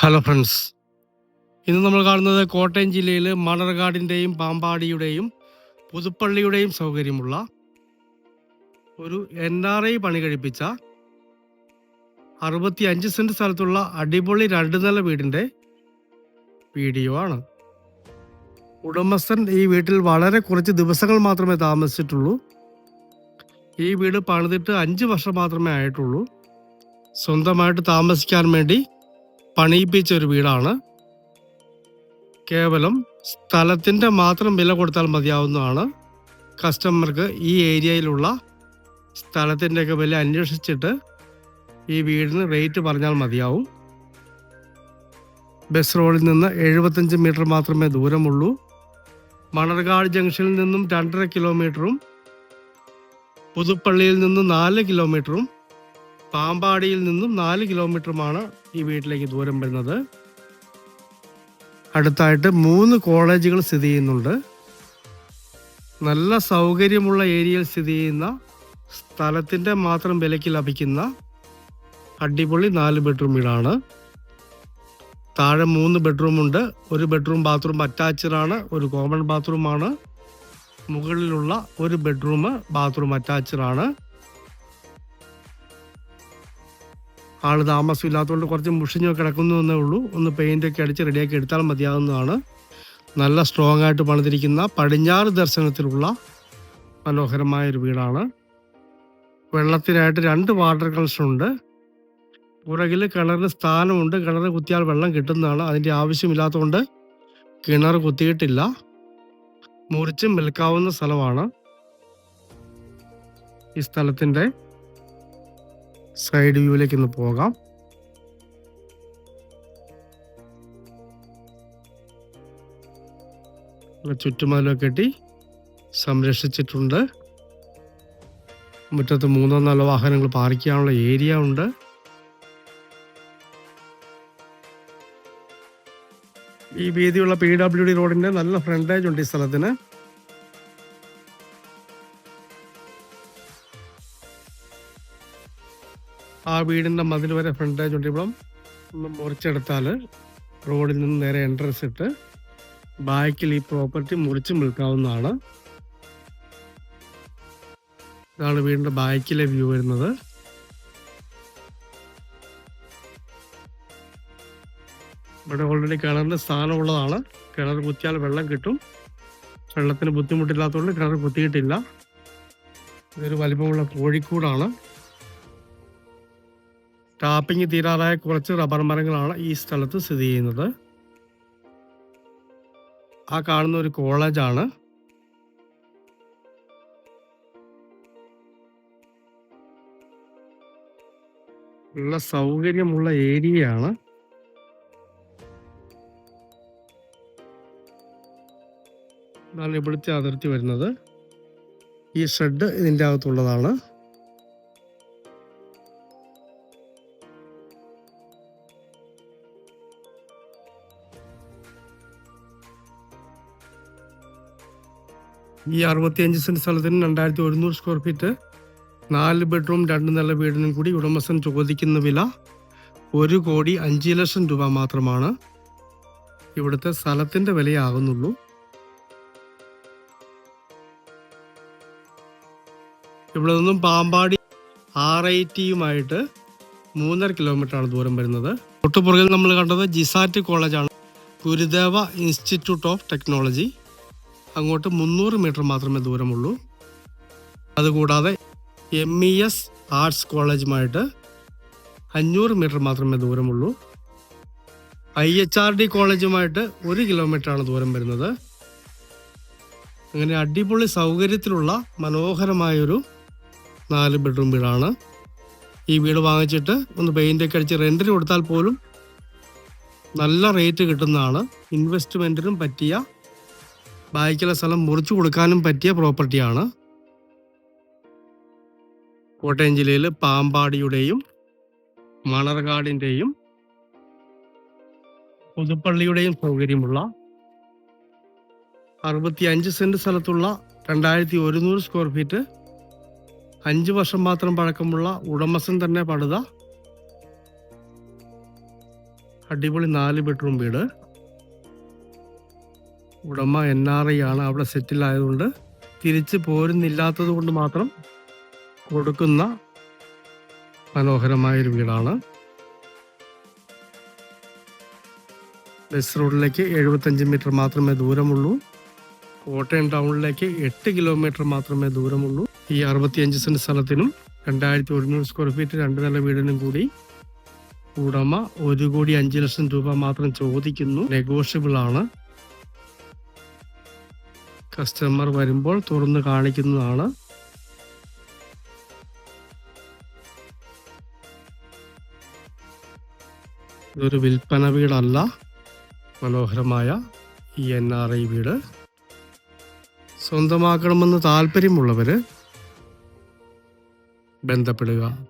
Hello friends. ഇന്ന് നമ്മൾ കാണുന്നത് കോട്ടയം ജില്ലയിൽ മണർകാടിന്റെയും പാമ്പാടിയുടെയും പുതുപ്പള്ളിയുടെയും സൗകര്യമുള്ള ഒരു എൻ ആർ ഐ പണി കഴിപ്പിച്ച അറുപത്തി അഞ്ച് സെന്റ് സ്ഥലത്തുള്ള അടിപൊളി രണ്ട് നില വീടിന്റെ വീഡിയോ ആണ്. ഉടമസ്ഥൻ ഈ വീട്ടിൽ വളരെ കുറച്ച് ദിവസങ്ങൾ മാത്രമേ താമസിച്ചിട്ടുള്ളൂ. ഈ വീട് പണിതിട്ട് അഞ്ച് വർഷം മാത്രമേ ആയിട്ടുള്ളൂ. സ്വന്തമായിട്ട് താമസിക്കാൻ വേണ്ടി പണിയിപ്പിച്ച ഒരു വീടാണ്. കേവലം സ്ഥലത്തിന്റെ മാത്രം വില കൊടുത്താൽ മതിയാവുന്നതാണ്. കസ്റ്റമർക്ക് ഈ ഏരിയയിലുള്ള സ്ഥലത്തിന്റെയൊക്കെ വില അന്വേഷിച്ചിട്ട് ഈ വീടിന് റേറ്റ് പറഞ്ഞാൽ മതിയാവും. ബസ് റോഡിൽ നിന്ന് എഴുപത്തഞ്ച് മീറ്റർ മാത്രമേ ദൂരമുള്ളൂ. മണർകാട് ജംഗ്ഷനിൽ നിന്നും രണ്ടര കിലോമീറ്ററും പുതുപ്പള്ളിയിൽ നിന്ന് നാല് കിലോമീറ്ററും പാമ്പാടിയിൽ നിന്നും നാല് കിലോമീറ്ററുമാണ് ഈ വീട്ടിലേക്ക് ദൂരം വരുന്നത്. അടുത്തായിട്ട് മൂന്ന് കോളേജുകൾ സ്ഥിതി ചെയ്യുന്നുണ്ട്. നല്ല സൗകര്യമുള്ള ഏരിയയിൽ സ്ഥിതി ചെയ്യുന്ന സ്ഥലത്തിന്റെ മാത്രം വിലയ്ക്ക് ലഭിക്കുന്ന അടിപൊളി നാല് ബെഡ്റൂം വീടാണ്. താഴെ മൂന്ന് ബെഡ്റൂമുണ്ട്. ഒരു ബെഡ്റൂം ബാത്റൂം അറ്റാച്ചഡാണ് ഒരു കോമൺ ബാത്റൂമാണ്. മുകളിലുള്ള ഒരു ബെഡ്റൂം ബാത്റൂം അറ്റാച്ചഡാണ്. ആൾ താമസമില്ലാത്തതുകൊണ്ട് കുറച്ച് മുഷിഞ്ഞ് കിടക്കുന്നു എന്നേ ഉള്ളൂ. ഒന്ന് പെയിന്റൊക്കെ അടിച്ച് റെഡിയാക്കി എടുത്താൽ മതിയാവുന്നതാണ്. നല്ല സ്ട്രോങ് ആയിട്ട് പണിതിരിക്കുന്ന പടിഞ്ഞാറ് ദർശനത്തിലുള്ള മനോഹരമായ ഒരു വീടാണ്. വെള്ളത്തിനായിട്ട് രണ്ട് വാട്ടർ കണക്ഷൻ ഉണ്ട്. പുറകിൽ കിണറിന് സ്ഥാനമുണ്ട്. കിണർ കുത്തിയാൽ വെള്ളം കിട്ടുന്നതാണ്. അതിന്റെ ആവശ്യമില്ലാത്തതുകൊണ്ട് കിണർ കുത്തിയിട്ടില്ല. മുറിച്ച് വിൽക്കാവുന്ന സ്ഥലമാണ് ഈ സ്ഥലത്തിന്റെ സൈഡ് വ്യൂവിലേക്ക് ഒന്ന് പോകാം. ചുറ്റുമതിലൊക്കെ കെട്ടി സംരക്ഷിച്ചിട്ടുണ്ട്. മുറ്റത്ത് മൂന്നോ നാലോ വാഹനങ്ങൾ പാർക്ക് ചെയ്യാനുള്ള ഏരിയ ഉണ്ട്. ഈ വീതിയുള്ള പി ഡബ്ല്യു ഡി റോഡിന്റെ നല്ല ഫ്രണ്ടേജ് ഉണ്ട് ഈ സ്ഥലത്തിന്. ആ വീടിന്റെ മതിൽ വരെ ഫ്രണ്ടേജ് ഉണ്ട് ഒന്ന് മുറിച്ചെടുത്താൽ റോഡിൽ നിന്ന് നേരെ എൻട്രൻസ് ഇട്ട് ബാക്കിൽ ഈ പ്രോപ്പർട്ടി മുറിച്ചു വിൽക്കാവുന്നതാണ് ഇതാണ് വീടിന്റെ ബാക്കിലെ വ്യൂ വരുന്നത്. ഇവിടെ ഓൾറെഡി കിണറിന് സ്ഥാനമുള്ളതാണ് കിണർ കുത്തിയാൽ വെള്ളം കിട്ടും. വെള്ളത്തിന് ബുദ്ധിമുട്ടില്ലാത്തതുകൊണ്ട് കിണർ കുത്തിയിട്ടില്ല. ഇതൊരു വലിപ്പമുള്ള കോഴിക്കൂടാണ്. ടാപ്പിംഗ് തീരാറായ കുറച്ച് റബ്ബർ മരങ്ങളാണ് ഈ സ്ഥലത്ത് സ്ഥിതി ചെയ്യുന്നത്. ആ കാണുന്ന ഒരു കോളേജാണ് നല്ല സൗകര്യമുള്ള ഏരിയയാണ് ഇവിടുത്തെ അതിർത്തി വരുന്നത്. ഈ ഷെഡ് ഇതിന്റെ അകത്തുള്ളതാണ്. ഈ അറുപത്തിയഞ്ച് സെന്റ് സ്ഥലത്തിന് രണ്ടായിരത്തി ഒരുന്നൂറ് സ്ക്വയർ ഫീറ്റ് നാല് ബെഡ്റൂം രണ്ട് നില വീടിനും കൂടി ഉടമസ്ഥൻ ചോദിക്കുന്ന വില ഒരു കോടി അഞ്ച് ലക്ഷം രൂപ മാത്രമാണ്. ഇവിടുത്തെ സ്ഥലത്തിന്റെ വിലയാകുന്നുള്ളൂ. ഇവിടെ നിന്നും പാമ്പാടി ആർ ഐ ടിയുമായിട്ട് മൂന്നര കിലോമീറ്റർ ആണ് ദൂരം വരുന്നത്. തൊട്ടുപുറകിൽ നമ്മൾ കണ്ടത് ജിസാറ്റ് കോളേജാണ്. Gurudeva institute of technology. അങ്ങോട്ട് മുന്നൂറ് മീറ്റർ മാത്രമേ ദൂരമുള്ളൂ. അതുകൂടാതെ എം ഇ എസ് ആർട്സ് കോളേജുമായിട്ട് അഞ്ഞൂറ് മീറ്റർ മാത്രമേ ദൂരമുള്ളൂ. ഐ എച്ച് ആർ ഡി കോളേജുമായിട്ട് ഒരു കിലോമീറ്ററാണ് ദൂരം വരുന്നത്. അങ്ങനെ അടിപൊളി സൗകര്യത്തിലുള്ള മനോഹരമായൊരു നാല് ബെഡ്റൂം വീടാണ്. ഈ വീട് വാങ്ങിച്ചിട്ട് ഒന്ന് പെയിന്റൊക്കെ അടിച്ച് റെന്റിന് കൊടുത്താൽ പോലും നല്ല റേറ്റ് കിട്ടുന്നതാണ്. ഇൻവെസ്റ്റ്മെന്റിനും പറ്റിയ ബാക്കിയുള്ള സ്ഥലം മുറിച്ചു കൊടുക്കാനും പറ്റിയ പ്രോപ്പർട്ടിയാണ്. കോട്ടയം ജില്ലയിൽ പാമ്പാടിയുടെയും മണർകാടിന്റെയും പുതുപ്പള്ളിയുടെയും സൗകര്യമുള്ള അറുപത്തി അഞ്ച് സെന്റ് സ്ഥലത്തുള്ള രണ്ടായിരത്തി ഒരുന്നൂറ് സ്ക്വയർ ഫീറ്റ് അഞ്ച് വർഷം മാത്രം പഴക്കമുള്ള ഉടമസ്ഥൻ തന്നെ പടുത അടിപൊളി നാല് ബെഡ്റൂം വീട്. ഉടമ എൻ ആർ ഐ ആണ് അവിടെ സെറ്റിൽ ആയതുകൊണ്ട് തിരിച്ച് പോരുന്നില്ലാത്തത് കൊണ്ട് മാത്രം കൊടുക്കുന്ന മനോഹരമായൊരു വീടാണ്. ബസ് റോഡിലേക്ക് എഴുപത്തഞ്ച് മീറ്റർ മാത്രമേ ദൂരമുള്ളൂ. കോട്ടയം ടൗണിലേക്ക് എട്ട് കിലോമീറ്റർ മാത്രമേ ദൂരമുള്ളൂ. ഈ അറുപത്തിയഞ്ച് സെന്റ് സ്ഥലത്തിനും രണ്ടായിരത്തി ഒരുന്നൂറ് സ്ക്വയർ ഫീറ്റ് രണ്ട് നില വീടിനും കൂടി ഉടമ ഒരു കോടി അഞ്ച് ലക്ഷം രൂപ മാത്രം ചോദിക്കുന്നു. നെഗോഷ്യബിൾ ആണ്. കസ്റ്റമർ വരുമ്പോൾ തുറന്ന് കാണിക്കുന്നതാണ്. ഇതൊരു വിൽപ്പന വീടല്ല. മനോഹരമായ ഈ എൻ ആർ ഐ വീട്. സ്വന്തമാക്കണമെന്ന് താല്പര്യമുള്ളവർ ബന്ധപ്പെടുക.